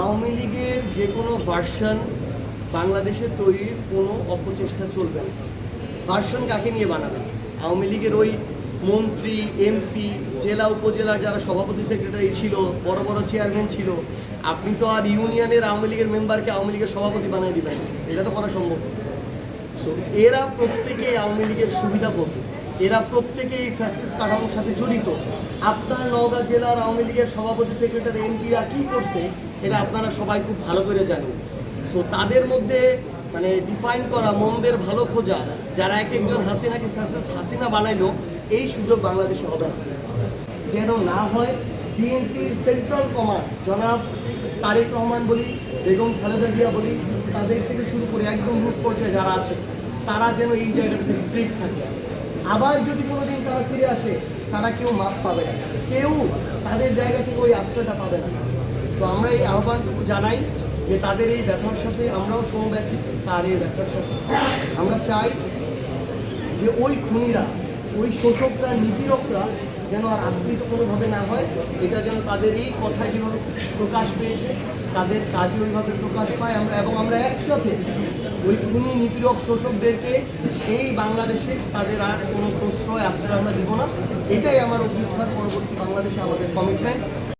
আওয়ামী লীগের যে কোনো ভার্সন বাংলাদেশে তৈরির কোনো অপচেষ্টা চলবে না। ভার্সন কাকে নিয়ে বানাবে? আওয়ামী লীগের ওই মন্ত্রী এমপি জেলা উপজেলার যারা সভাপতি সেক্রেটারি ছিল বড় বড় চেয়ারম্যান ছিল আপনি তো আর ইউনিয়নের আওয়ামী লীগের মেম্বারকে আওয়ামী লীগের সভাপতি বানিয়ে দিবেন এটা তো করা সম্ভব। So, এরা প্রত্যেকেই আওয়ামী লীগের সুবিধা সুবিধাভোগী। এরা প্রত্যেকেই ফ্যাসিস্ট কাঠামোর সাথে জড়িত। আপনার নওগাঁ জেলার আওয়ামী লীগের সভাপতি সেক্রেটারি এমপিরা কি করছে, এটা আপনারা সবাই খুব ভালো করে জানেন। সো তাদের মধ্যে মানে ডিফাইন করা, মন্দের ভালো খোঁজা, যারা এক একজন হাসিনাকে ফ্যাসিস্ট হাসিনা বানাইলো, এই সুযোগ বাংলাদেশে হবে না। যেন না হয় বিএনপির সেন্ট্রাল কমান্ড জনাব তারেক রহমান বলি, বেগম খালেদা জিয়া বলি, তাদের থেকে শুরু করে একদম রূপ পর্যায়ে যারা আছে, তারা যেন এই জায়গাটাতে স্ট্রিট থাকে। আবার যদি কোনোদিন তারা ফিরে আসে, তারা কেউ মাপ পাবে না। কেউ তাদের জায়গা থেকে ওই আশ্রয়টা পাবে না। তো আমরা এই আহ্বানটুকু জানাই যে তাদের এই ব্যথার সাথে আমরাও সমব্যথী, তার এই ব্যথার সাথে। আমরা চাই যে ওই খুনিরা ওই শোষকরা নিপীড়করা যেন আর আশ্রিত কোনোভাবে না হয়, এটা যেন তাদের এই কথায় যেভাবে প্রকাশ পেয়েছে, তাদের কাজে ওইভাবে প্রকাশ পায় আমরা এবং আমরা একসাথে ওই খুনি নিপীড়ক শোষকদেরকে এই বাংলাদেশে তাদের আর কোনো প্রশ্রয়, আশ্রয় আমরা দিব না। এটাই আমার অভিজ্ঞতার পরবর্তী বাংলাদেশে আমাদের কমিটমেন্ট